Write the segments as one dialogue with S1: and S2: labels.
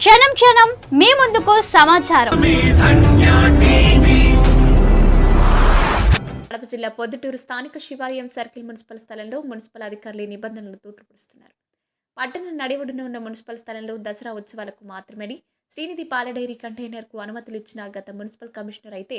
S1: క్షణం క్షణం మీ ముందుకు సమాచారం.
S2: కడప జిల్లా పొద్దుటూరు స్థానిక శివాలయం సర్కిల్ మున్సిపల్ స్థలంలో మున్సిపల్ అధికారులు నిబంధనలు తూటుపడుస్తున్నారు పట్టణ నడివడున ఉన్న మున్సిపల్ స్థలంలో దసరా ఉత్సవాలకు మాత్రమే శ్రీనిధి పాల డైరీ కంటైనర్కు అనుమతులు ఇచ్చిన గత మున్సిపల్ కమిషనర్ అయితే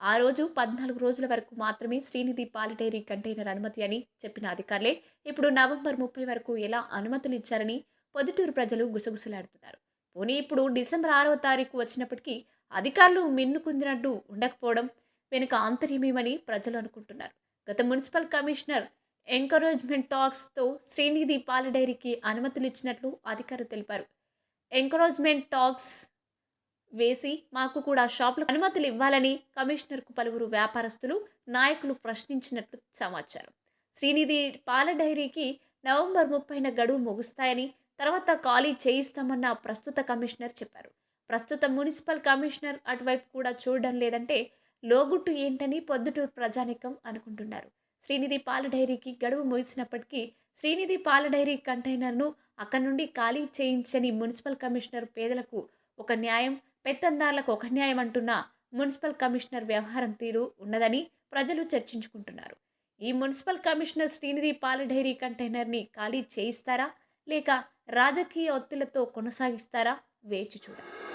S2: ఆ రోజు పద్నాలుగు రోజుల వరకు మాత్రమే శ్రీనిధి పాల డైరీ కంటైనర్ అనుమతి అని చెప్పిన అధికారులే ఇప్పుడు నవంబర్ ముప్పై వరకు ఎలా అనుమతులు ఇచ్చారని పొద్దుటూరు ప్రజలు గుసగుసలాడుతున్నారు. పోనీ ఇప్పుడు డిసెంబర్ ఆరవ తారీఖు వచ్చినప్పటికీ అధికారులు మిన్నుకుందినట్టు ఉండకపోవడం వెనుక ఆంతర్యమేమని ప్రజలు అనుకుంటున్నారు. గత మున్సిపల్ కమిషనర్ ఎంకరేజ్మెంట్ టాక్స్తో శ్రీనిధి పాల డైరీకి అనుమతులు ఇచ్చినట్లు అధికారులు తెలిపారు. ఎంకరేజ్మెంట్ టాక్స్ వేసి మాకు కూడా షాపులకు అనుమతులు ఇవ్వాలని కమిషనర్కు పలువురు వ్యాపారస్తులు నాయకులు ప్రశ్నించినట్లు సమాచారం. శ్రీనిధి పాల డైరీకి నవంబర్ ముప్పైన గడువు ముగుస్తాయని తర్వాత ఖాళీ చేయిస్తామన్న ప్రస్తుత కమిషనర్ చెప్పారు. ప్రస్తుత మున్సిపల్ కమిషనర్ అటువైపు కూడా చూడడం లేదంటే లోగుట్టు ఏంటని పొద్దుటూరు ప్రజానికం అనుకుంటున్నారు. శ్రీనిధి పాల డైరీకి గడువు ముగిసినప్పటికీ శ్రీనిధి పాల డైరీ కంటైనర్ను అక్కడి నుండి ఖాళీ చేయించని మున్సిపల్ కమిషనర్ పేదలకు ఒక న్యాయం పెత్తందారులకు ఒక న్యాయం అంటున్న మున్సిపల్ కమిషనర్ వ్యవహారం తీరు ఉన్నదని ప్రజలు చర్చించుకుంటున్నారు. ఈ మున్సిపల్ కమిషనర్ శ్రీనిధి పాల డైరీ కంటైనర్ని ఖాళీ చేయిస్తారా? లేక రాజకీయ ఒత్తిళ్ళతో కొనసాగిస్తారా? వేచి చూడాలి